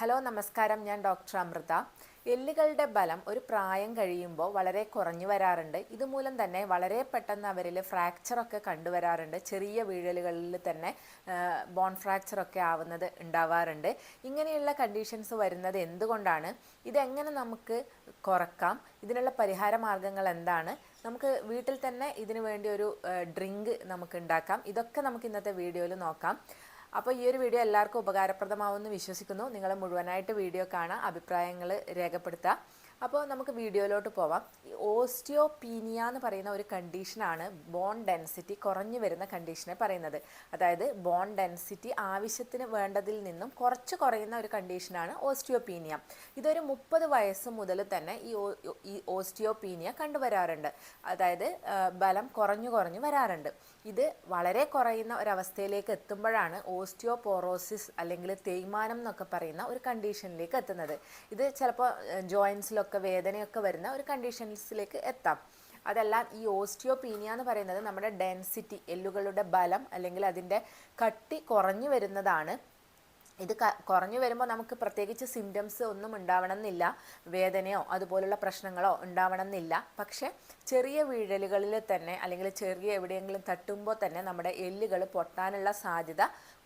Hello നമസ്കാരം. ഞാൻ doctor Amrita. എല്ലുകളുടെ ബലം ഒരു പ്രായം കഴിയുമ്പോൾ വളരെ കുറഞ്ഞു വരാറുണ്ട്. ഇതുമൂലം തന്നെ വളരെ പെട്ടെന്ന് അവരിൽ ഫ്രാക്ചറൊക്കെ കണ്ടുവരാറുണ്ട്. ചെറിയ വീഴലുകളിൽ തന്നെ ബോൺ ഫ്രാക്ചറൊക്കെ ആവുന്നത് ഉണ്ടാവാറുണ്ട്. ഇങ്ങനെയുള്ള കണ്ടീഷൻസ് വരുന്നത് എന്തുകൊണ്ടാണ്? ഇതെങ്ങനെ നമുക്ക് കുറക്കാം? ഇതിനുള്ള പരിഹാര മാർഗങ്ങൾ എന്താണ്? നമുക്ക് വീട്ടിൽ തന്നെ ഇതിനു വേണ്ടി ഒരു ഡ്രിങ്ക് നമുക്ക് ഉണ്ടാക്കാം. ഇതൊക്കെ നമുക്ക് ഇന്നത്തെ വീഡിയോയിൽ നോക്കാം. അപ്പോൾ ഈ ഒരു വീഡിയോ എല്ലാവർക്കും ഉപകാരപ്രദമാവുമെന്ന് വിശ്വസിക്കുന്നു. നിങ്ങൾ മുഴുവനായിട്ട് വീഡിയോ കാണാം അഭിപ്രായങ്ങൾ രേഖപ്പെടുത്തുക അപ്പോൾ നമുക്ക് വീഡിയോയിലോട്ട് പോവാം. ഓസ്റ്റിയോപീനിയ എന്ന് പറയുന്ന ഒരു കണ്ടീഷനാണ് ബോൺ ഡെൻസിറ്റി കുറഞ്ഞു വരുന്ന കണ്ടീഷനെ പറയുന്നത്. അതായത് ബോൺ ഡെൻസിറ്റി ആവശ്യത്തിന് വേണ്ടതിൽ നിന്നും കുറച്ച് കുറയുന്ന ഒരു കണ്ടീഷനാണ് ഓസ്റ്റിയോപീനിയ. ഇതൊരു മുപ്പത് വയസ്സ് മുതൽ തന്നെ ഈ ഈ ഓസ്റ്റിയോപീനിയ കണ്ടുവരാറുണ്ട്. അതായത് ബലം കുറഞ്ഞു കുറഞ്ഞു വരാറുണ്ട്. ഇത് വളരെ കുറയുന്ന ഒരവസ്ഥയിലേക്ക് എത്തുമ്പോഴാണ് ഓസ്റ്റിയോപോറോസിസ് അല്ലെങ്കിൽ തേയ്മാനം എന്നൊക്കെ പറയുന്ന ഒരു കണ്ടീഷനിലേക്ക് എത്തുന്നത്. ഇത് ചിലപ്പോൾ ജോയിൻസിലൊക്കെ വേദനയൊക്കെ വരുന്ന ഒരു കണ്ടീഷൻസിലേക്ക് എത്താം. അതെല്ലാം ഈ ഓസ്റ്റിയോപീനിയ എന്ന് പറയുന്നത് നമ്മുടെ ഡെൻസിറ്റി എല്ലുകളുടെ ബലം അല്ലെങ്കിൽ അതിന്റെ കട്ടി കുറഞ്ഞു വരുന്നതാണ്. ഇത് കുറഞ്ഞു വരുമ്പോൾ നമുക്ക് പ്രത്യേകിച്ച് സിംറ്റംസ് ഒന്നും ഉണ്ടാവണമെന്നില്ല. വേദനയോ അതുപോലുള്ള പ്രശ്നങ്ങളോ ഉണ്ടാവണമെന്നില്ല. പക്ഷേ ചെറിയ വീഴലുകളിൽ തന്നെ അല്ലെങ്കിൽ ചെറിയ എവിടെയെങ്കിലും തട്ടുമ്പോൾ തന്നെ നമ്മുടെ എല്ലുകൾ പൊട്ടാനുള്ള സാധ്യത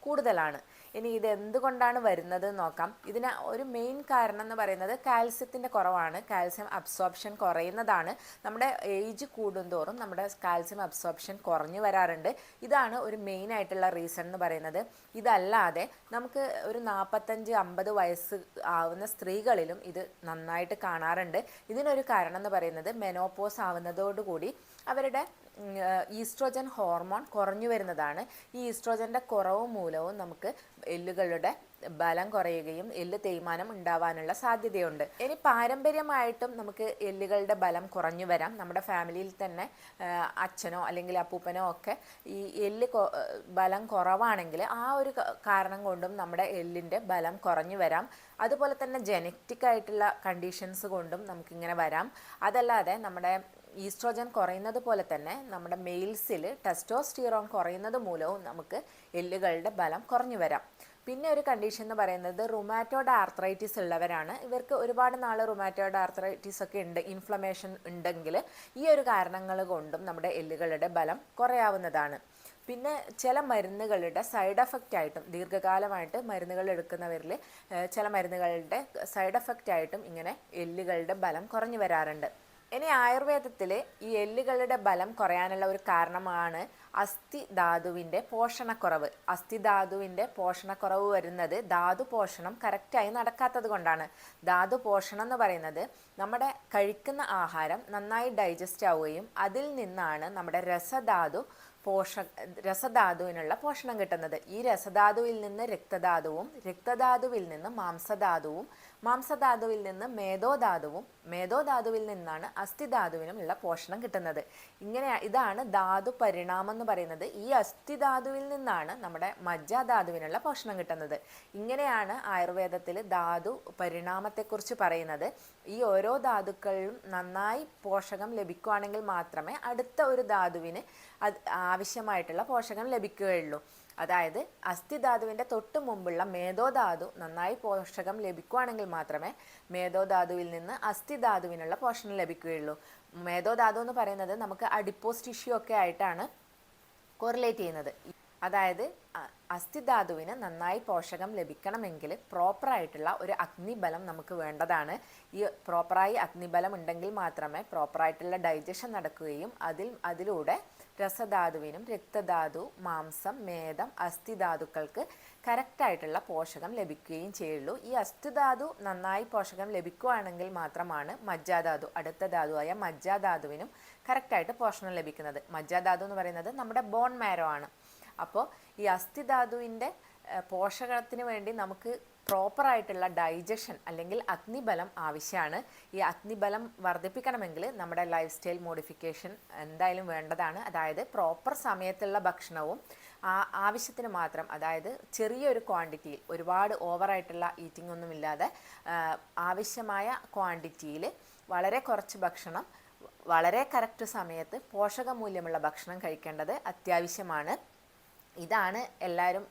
കൂടുതലാണ്. ഇനി ഇത് എന്തുകൊണ്ടാണ് വരുന്നത് നോക്കാം. ഇതിന് ഒരു മെയിൻ കാരണം എന്ന് പറയുന്നത് കാൽസ്യത്തിന്റെ കുറവാണ്. കാൽസ്യം അബ്സോർപ്ഷൻ കുറയുന്നതാണ്. നമ്മുടെ ഏജ് കൂടുന്തോറും നമ്മുടെ കാൽസ്യം അബ്സോർപ്ഷൻ കുറഞ്ഞു വരാറുണ്ട്. ഇതാണ് ഒരു മെയിൻ ആയിട്ടുള്ള റീസൺ എന്ന് പറയുന്നത്. ഇതല്ലാതെ നമുക്ക് ഒരു നാൽപ്പത്തഞ്ച് അമ്പത് വയസ്സ് ആവുന്ന സ്ത്രീകളിലും ഇത് നന്നായിട്ട് കാണാറുണ്ട്. ഇതിനൊരു കാരണം എന്ന് പറയുന്നത് മെനോപോസ് ആവുന്നതോടുകൂടി അവരുടെ ഈസ്ട്രോജൻ ഹോർമോൺ കുറഞ്ഞു വരുന്നതാണ്. ഈ ഈസ്ട്രോജന്റെ കുറവ് മൂലവും നമുക്ക് എല്ലുകളുടെ ബലം കുറയുകയും എല്ല് തേയ്മാനം ഉണ്ടാവാനുള്ള സാധ്യതയുണ്ട്. ഇനി പാരമ്പര്യമായിട്ടും നമുക്ക് എല്ലുകളുടെ ബലം കുറഞ്ഞു വരാം. നമ്മുടെ ഫാമിലിയിൽ തന്നെ അച്ഛനോ അല്ലെങ്കിൽ അപ്പൂപ്പനോ ഒക്കെ ഈ എല്ല് ബലം കുറവാണെങ്കിൽ ആ ഒരു കാരണം കൊണ്ടും നമ്മുടെ എല്ലിന്റെ ബലം കുറഞ്ഞു വരാം. അതുപോലെ തന്നെ ജനറ്റിക് ആയിട്ടുള്ള കണ്ടീഷൻസ് കൊണ്ടും നമുക്കിങ്ങനെ വരാം. അതല്ലാതെ നമ്മുടെ ഈസ്ട്രോജൻ കുറയുന്നത് പോലെ തന്നെ നമ്മുടെ മെയിൽസിൽ ടെസ്റ്റോസ്റ്റിറോൺ കുറയുന്നത് മൂലവും നമുക്ക് എല്ലുകളുടെ ബലം കുറഞ്ഞു വരാം. പിന്നെ ഒരു കണ്ടീഷൻ എന്ന് പറയുന്നത് റുമാറ്റോഡ് ആർത്രൈറ്റിസ് ഉള്ളവരാണ്. ഇവർക്ക് ഒരുപാട് നാൾ റുമാറ്റോഡ് ആർത്രൈറ്റിസ് ഒക്കെ ഉണ്ട് ഇൻഫ്ലമേഷൻ ഉണ്ടെങ്കിൽ ഈ ഒരു കാരണങ്ങൾ കൊണ്ടും നമ്മുടെ എല്ലുകളുടെ ബലം കുറയാവുന്നതാണ്. പിന്നെ ചില മരുന്നുകളുടെ സൈഡ് എഫക്റ്റ് ആയിട്ടും ദീർഘകാലമായിട്ട് മരുന്നുകൾ എടുക്കുന്നവരിൽ ചില മരുന്നുകളുടെ സൈഡ് എഫക്റ്റ് ആയിട്ടും ഇങ്ങനെ എല്ലുകളുടെ ബലം കുറഞ്ഞു വരാറുണ്ട്. ഇനി ആയുർവേദത്തിൽ ഈ എല്ലുകളുടെ ബലം കുറയാനുള്ള ഒരു കാരണമാണ് അസ്ഥി ധാതുവിന്റെ പോഷണക്കുറവ്. അസ്ഥി ധാതുവിന്റെ പോഷണക്കുറവ് വരുന്നത് ധാതു പോഷണം കറക്റ്റായി നടക്കാത്തത് കൊണ്ടാണ്. ധാതു പോഷണം എന്ന് പറയുന്നത് നമ്മുടെ കഴിക്കുന്ന ആഹാരം നന്നായി ഡൈജസ്റ്റ് ആവുകയും അതിൽ നിന്നാണ് നമ്മുടെ രസധാതു പോഷ രസധാതുവിനുള്ള പോഷണം കിട്ടുന്നത്. ഈ രസധാതുവിൽ നിന്ന് രക്തധാതുവും രക്തധാതുവിൽ നിന്ന് മാംസധാതുവും മാംസധാതുവിൽ നിന്ന് മേധോധാതുവും മേധോധാതുവിൽ നിന്നാണ് അസ്ഥിധാതുവിനും ഉള്ള പോഷണം കിട്ടുന്നത്. ഇങ്ങനെ ഇതാണ് ധാതു പരിണാമം എന്ന് പറയുന്നത്. ഈ അസ്ഥിധാതുവിൽ നിന്നാണ് നമ്മുടെ മജ്ജാധാതുവിനുള്ള പോഷണം കിട്ടുന്നത്. ഇങ്ങനെയാണ് ആയുർവേദത്തിൽ ധാതു പരിണാമത്തെക്കുറിച്ച് പറയുന്നത്. ഈ ഓരോ ധാതുക്കളിലും നന്നായി പോഷകം ലഭിക്കുകയാണെങ്കിൽ മാത്രമേ അടുത്ത ഒരു ധാതുവിന് ആവശ്യമായിട്ടുള്ള പോഷകം ലഭിക്കുകയുള്ളൂ. അതായത് അസ്ഥിധാതുവിന്റെ തൊട്ട് മുമ്പുള്ള മേധോധാതു നന്നായി പോഷകം ലഭിക്കുകയാണെങ്കിൽ മാത്രമേ മേധോധാതുവിൽ നിന്ന് അസ്ഥിധാതുവിനുള്ള പോഷണം ലഭിക്കുകയുള്ളൂ. മേധോധാതു എന്ന് പറയുന്നത് നമുക്ക് അഡിപ്പോസ് ടിഷ്യൂ ഒക്കെ ആയിട്ടാണ് കോറിലേറ്റ് ചെയ്യുന്നത്. അതായത് അസ്ഥിധാതുവിന് നന്നായി പോഷകം ലഭിക്കണമെങ്കിൽ പ്രോപ്പറായിട്ടുള്ള ഒരു അഗ്നിബലം നമുക്ക് വേണ്ടതാണ്. ഈ പ്രോപ്പറായി അഗ്നിബലം ഉണ്ടെങ്കിൽ മാത്രമേ പ്രോപ്പറായിട്ടുള്ള ഡൈജഷൻ നടക്കുകയും അതിൽ അതിലൂടെ രസധാതുവിനും രക്തധാതു മാംസം മേധം അസ്ഥിധാതുക്കൾക്ക് കറക്റ്റായിട്ടുള്ള പോഷകം ലഭിക്കുകയും ചെയ്യുള്ളൂ. ഈ അസ്ഥിധാതു നന്നായി പോഷകം ലഭിക്കുകയാണെങ്കിൽ മാത്രമാണ് മജ്ജാധാതു അടുത്ത ധാതുവായ മജ്ജാധാതുവിനും കറക്റ്റായിട്ട് പോഷണം ലഭിക്കുന്നത്. മജ്ജാധാതു എന്ന് പറയുന്നത് നമ്മുടെ ബോൺ മാരോ ആണ്. അപ്പോൾ ഈ അസ്ഥിധാതുവിന്റെ പോഷകത്തിന് വേണ്ടി നമുക്ക് പ്രോപ്പറായിട്ടുള്ള ഡൈജഷൻ അല്ലെങ്കിൽ അഗ്നിബലം ആവശ്യമാണ് ഈ അഗ്നിബലം വർദ്ധിപ്പിക്കണമെങ്കിൽ നമ്മുടെ ലൈഫ് സ്റ്റൈൽ മോഡിഫിക്കേഷൻ എന്തായാലും വേണ്ടതാണ്. അതായത് പ്രോപ്പർ സമയത്തുള്ള ഭക്ഷണവും ആവശ്യത്തിന് മാത്രം അതായത് ചെറിയൊരു ക്വാണ്ടിറ്റിയിൽ ഒരുപാട് ഓവറായിട്ടുള്ള ഈറ്റിംഗ് ഒന്നുമില്ലാതെ ആവശ്യമായ ക്വാണ്ടിറ്റിയിൽ വളരെ കുറച്ച് ഭക്ഷണം വളരെ കറക്റ്റ് സമയത്ത് പോഷകമൂല്യമുള്ള ഭക്ഷണം കഴിക്കേണ്ടത് അത്യാവശ്യമാണ്. ഇതാണ് എല്ലാവരും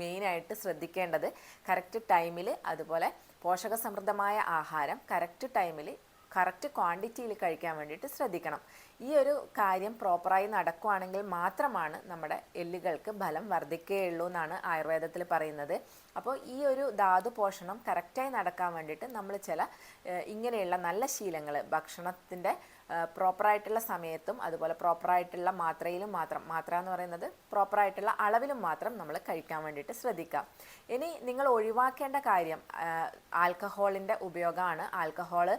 മെയിനായിട്ട് ശ്രദ്ധിക്കേണ്ടത്. കറക്റ്റ് ടൈമിൽ അതുപോലെ പോഷകസമൃദ്ധമായ ആഹാരം കറക്റ്റ് ടൈമിൽ കറക്റ്റ് ക്വാണ്ടിറ്റിയിൽ കഴിക്കാൻ വേണ്ടിയിട്ട് ശ്രദ്ധിക്കണം. ഈ ഒരു കാര്യം പ്രോപ്പറായി നടക്കുകയാണെങ്കിൽ മാത്രമാണ് നമ്മുടെ എല്ലുകൾക്ക് ബലം വർദ്ധിക്കുകയുള്ളൂ എന്നാണ് ആയുർവേദത്തിൽ പറയുന്നത്. അപ്പോൾ ഈ ഒരു ധാതു പോഷണം കറക്റ്റായി നടക്കാൻ വേണ്ടിയിട്ട് നമ്മൾ ചില ഇങ്ങനെയുള്ള നല്ല ശീലങ്ങൾ ഭക്ഷണത്തിന്റെ പ്രോപ്പറായിട്ടുള്ള സമയത്തും അതുപോലെ പ്രോപ്പറായിട്ടുള്ള മാത്രയിലും മാത്രം മാത്ര എന്ന് പറയുന്നത് പ്രോപ്പറായിട്ടുള്ള അളവിലും മാത്രം നമ്മൾ കഴിക്കാൻ വേണ്ടിയിട്ട് ശ്രദ്ധിക്കാം. ഇനി നിങ്ങൾ ഒഴിവാക്കേണ്ട കാര്യം ആൽക്കഹോളിന്റെ ഉപയോഗമാണ്. ആൽക്കഹോൾ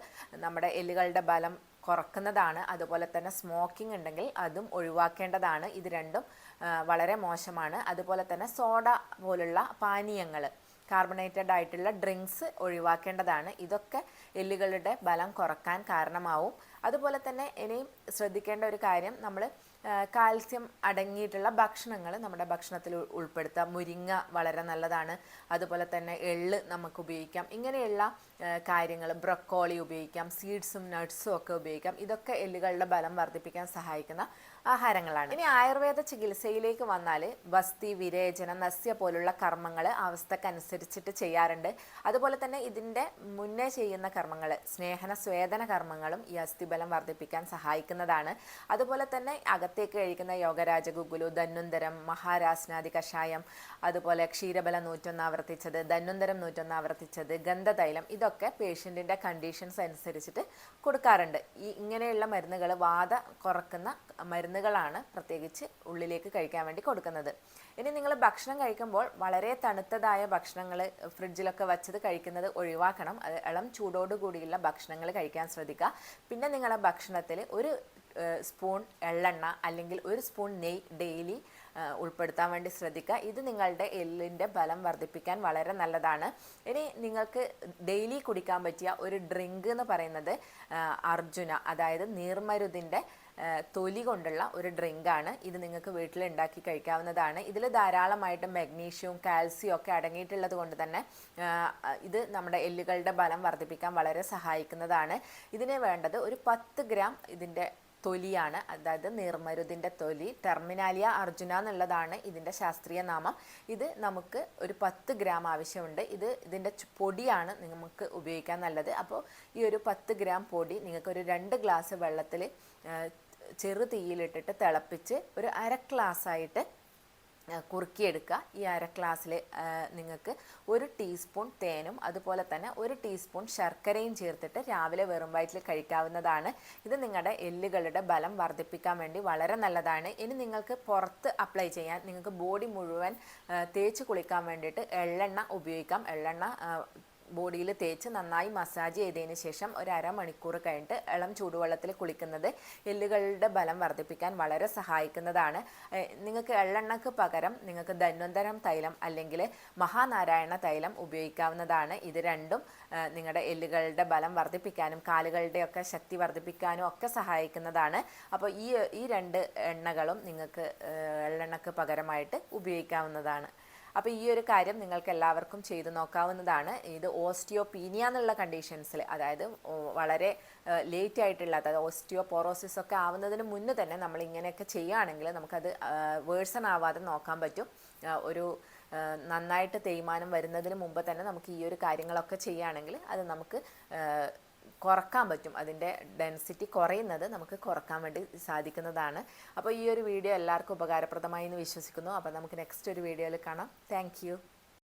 നമ്മുടെ എല്ലുകളുടെ ബലം കുറക്കുന്നതാണ് അതുപോലെ തന്നെ സ്മോക്കിംഗ് ഉണ്ടെങ്കിൽ അതും ഒഴിവാക്കേണ്ടതാണ്. ഇത് രണ്ടും വളരെ മോശമാണ്. അതുപോലെ തന്നെ സോഡ പോലുള്ള പാനീയങ്ങൾ കാർബണേറ്റഡ് ആയിട്ടുള്ള ഡ്രിങ്ക്സ് ഒഴിവാക്കേണ്ടതാണ്. ഇതൊക്കെ എല്ലുകളുടെ ബലം കുറയ്ക്കാൻ കാരണമാവും. അതുപോലെ തന്നെ ഇനിയും ശ്രദ്ധിക്കേണ്ട ഒരു കാര്യം നമ്മൾ കാൽസ്യം അടങ്ങിയിട്ടുള്ള ഭക്ഷണങ്ങൾ നമ്മുടെ ഭക്ഷണത്തിൽ ഉൾപ്പെടുത്താം. മുരിങ്ങ വളരെ നല്ലതാണ്. അതുപോലെ തന്നെ എള്ള് നമുക്ക് ഉപയോഗിക്കാം. ഇങ്ങനെയുള്ള കാര്യങ്ങൾ ബ്രക്കോളി ഉപയോഗിക്കാം. സീഡ്സും നട്ട്സും ഒക്കെ ഉപയോഗിക്കാം. ഇതൊക്കെ എല്ലുകളുടെ ബലം വർദ്ധിപ്പിക്കാൻ സഹായിക്കുന്ന ആഹാരങ്ങളാണ്. ഇനി ആയുർവേദ ചികിത്സയിലേക്ക് വന്നാൽ വസ്തി വിരേചന നസ്യ പോലുള്ള കർമ്മങ്ങൾ അവസ്ഥക്കനുസരിച്ചിട്ട് ചെയ്യാറുണ്ട്. അതുപോലെ തന്നെ ഇതിന്റെ മുന്നേ ചെയ്യുന്ന കർമ്മങ്ങൾ സ്നേഹന സ്വേദന കർമ്മങ്ങളും ഈ അസ്ഥിബലം വർദ്ധിപ്പിക്കാൻ സഹായിക്കുന്നതാണ്. അതുപോലെ തന്നെ അകത്തേക്ക് കഴിക്കുന്ന യോഗരാജ ഗുഗുലു ധന്വന്തരം മഹാരാസ്നാദി കഷായം അതുപോലെ ക്ഷീരബലം നൂറ്റൊന്ന് ആവർത്തിച്ചത് ധന്വന്തരം നൂറ്റൊന്ന് ആവർത്തിച്ചത് ഗന്ധതൈലം ഇതൊക്കെ പേഷ്യന്റിന്റെ കണ്ടീഷൻസ് അനുസരിച്ചിട്ട് കൊടുക്കാറുണ്ട്. ഈ ഇങ്ങനെയുള്ള മരുന്നുകൾ വാദ കുറക്കുന്ന മരുന്നുകളാണ് പ്രത്യേകിച്ച് ഉള്ളിലേക്ക് കഴിക്കാൻ വേണ്ടി കൊടുക്കുന്നത്. ഇനി നിങ്ങൾ ഭക്ഷണം കഴിക്കുമ്പോൾ വളരെ തണുത്തതായ ഭക്ഷണങ്ങൾ ഫ്രിഡ്ജിലൊക്കെ വച്ചത് കഴിക്കുന്നത് ഒഴിവാക്കണം. അത് ഇളം ചൂടോട് കൂടിയുള്ള ഭക്ഷണങ്ങൾ കഴിക്കാൻ ശ്രദ്ധിക്കുക. പിന്നെ നിങ്ങളുടെ ഭക്ഷണത്തിൽ ഒരു സ്പൂൺ എള്ളെണ്ണ അല്ലെങ്കിൽ ഒരു സ്പൂൺ നെയ്യ് ഡെയിലി ഉൾപ്പെടുത്താൻ വേണ്ടി ശ്രദ്ധിക്കുക. ഇത് നിങ്ങളുടെ എല്ലിന്റെ ബലം വർദ്ധിപ്പിക്കാൻ വളരെ നല്ലതാണ്. ഇനി നിങ്ങൾക്ക് ഡെയിലി കുടിക്കാൻ പറ്റിയ ഒരു ഡ്രിങ്ക് എന്ന് പറയുന്നത് അർജുന അതായത് നീർമരുതിന്റെ തൊലി കൊണ്ടുള്ള ഒരു ഡ്രിങ്കാണ്. ഇത് നിങ്ങൾക്ക് വീട്ടിൽ ഉണ്ടാക്കി കഴിക്കാവുന്നതാണ്. ഇതിൽ ധാരാളമായിട്ട് മഗ്നീഷ്യവും കാൽസ്യവും ഒക്കെ അടങ്ങിയിട്ടുള്ളത് കൊണ്ട് തന്നെ ഇത് നമ്മുടെ എല്ലുകളുടെ ബലം വർദ്ധിപ്പിക്കാൻ വളരെ സഹായിക്കുന്നതാണ്. ഇതിന് വേണ്ടത് ഒരു പത്ത് ഗ്രാം ഇതിന്റെ തൊലിയാണ്. അതായത് നീർമരുതിന്റെ തൊലി. ടെർമിനാലിയ അർജുന എന്നുള്ളതാണ് ഇതിന്റെ ശാസ്ത്രീയ നാമം. ഇത് നമുക്ക് ഒരു പത്ത് ഗ്രാം ആവശ്യമുണ്ട്. ഇത് ഇതിന്റെ പൊടിയാണ് നിങ്ങൾക്ക് ഉപയോഗിക്കാൻ നല്ലത്. അപ്പോൾ ഈ ഒരു പത്ത് ഗ്രാം പൊടി നിങ്ങൾക്ക് ഒരു രണ്ട് ഗ്ലാസ് വെള്ളത്തിൽ ചെറു തീയിലിട്ടിട്ട് തിളപ്പിച്ച് ഒരു അര ഗ്ലാസ് ആയിട്ട് കുറുക്കിയെടുക്കുക. ഈ അര ഗ്ലാസ്സിൽ നിങ്ങൾക്ക് ഒരു ടീസ്പൂൺ തേനും അതുപോലെ തന്നെ ഒരു ടീസ്പൂൺ ശർക്കരയും ചേർത്തിട്ട് രാവിലെ വെറും വയറ്റിൽ കഴിക്കാവുന്നതാണ്. ഇത് നിങ്ങളുടെ എല്ലുകളുടെ ബലം വർദ്ധിപ്പിക്കാൻ വേണ്ടി വളരെ നല്ലതാണ്. ഇനി നിങ്ങൾക്ക് പുറത്ത് അപ്ലൈ ചെയ്യാൻ നിങ്ങൾക്ക് ബോഡി മുഴുവൻ തേച്ച് കുളിക്കാൻ വേണ്ടിയിട്ട് എള്ളെണ്ണ ഉപയോഗിക്കാം. എള്ളെണ്ണ ബോഡിയിൽ തേച്ച് നന്നായി മസാജ് ചെയ്തതിന് ശേഷം ഒരു അരമണിക്കൂർ കഴിഞ്ഞിട്ട് ഇളം ചൂടുവെള്ളത്തിൽ കുളിക്കുന്നത് എല്ലുകളുടെ ബലം വർദ്ധിപ്പിക്കാൻ വളരെ സഹായിക്കുന്നതാണ്. നിങ്ങൾക്ക് എള്ളെണ്ണക്ക് പകരം നിങ്ങൾക്ക് ധന്വന്തരം തൈലം അല്ലെങ്കിൽ മഹാനാരായണ തൈലം ഉപയോഗിക്കാവുന്നതാണ്. ഇത് രണ്ടും നിങ്ങളുടെ എല്ലുകളുടെ ബലം വർദ്ധിപ്പിക്കാനും കാലുകളുടെ ഒക്കെ ശക്തി വർദ്ധിപ്പിക്കാനും ഒക്കെ സഹായിക്കുന്നതാണ്. അപ്പോൾ ഈ ഈ രണ്ട് എണ്ണകളും നിങ്ങൾക്ക് എള്ളെണ്ണക്ക് പകരമായിട്ട് ഉപയോഗിക്കാവുന്നതാണ്. അപ്പോൾ ഈ ഒരു കാര്യം നിങ്ങൾക്ക് എല്ലാവർക്കും ചെയ്തു നോക്കാവുന്നതാണ്. ഇത് ഓസ്റ്റിയോപീനിയ എന്നുള്ള കണ്ടീഷൻസിൽ അതായത് വളരെ ലേറ്റ് ആയിട്ടുള്ള അതായത് ഓസ്റ്റിയോപോറോസിസ് ഒക്കെ ആവുന്നതിന് മുന്നേ തന്നെ നമ്മൾ ഇങ്ങനെയൊക്കെ ചെയ്യുകയാണെങ്കിൽ നമുക്കത് വേഴ്സൺ ആവാതെ നോക്കാൻ പറ്റും. ഒരു നന്നായിട്ട് തേയ്മാനം വരുന്നതിന് മുമ്പ് തന്നെ നമുക്ക് ഈ ഒരു കാര്യങ്ങളൊക്കെ ചെയ്യുകയാണെങ്കിൽ അത് നമുക്ക് കുറയ്ക്കാൻ പറ്റും. അതിന്റെ ഡെൻസിറ്റി കുറയുന്നത് നമുക്ക് കുറയ്ക്കാൻ വേണ്ടി സാധിക്കുന്നതാണ്. അപ്പോൾ ഈ ഒരു വീഡിയോ എല്ലാവർക്കും ഉപകാരപ്രദമായി എന്ന് വിശ്വസിക്കുന്നു. അപ്പോൾ നമുക്ക് നെക്സ്റ്റ് ഒരു വീഡിയോയിൽ കാണാം. താങ്ക്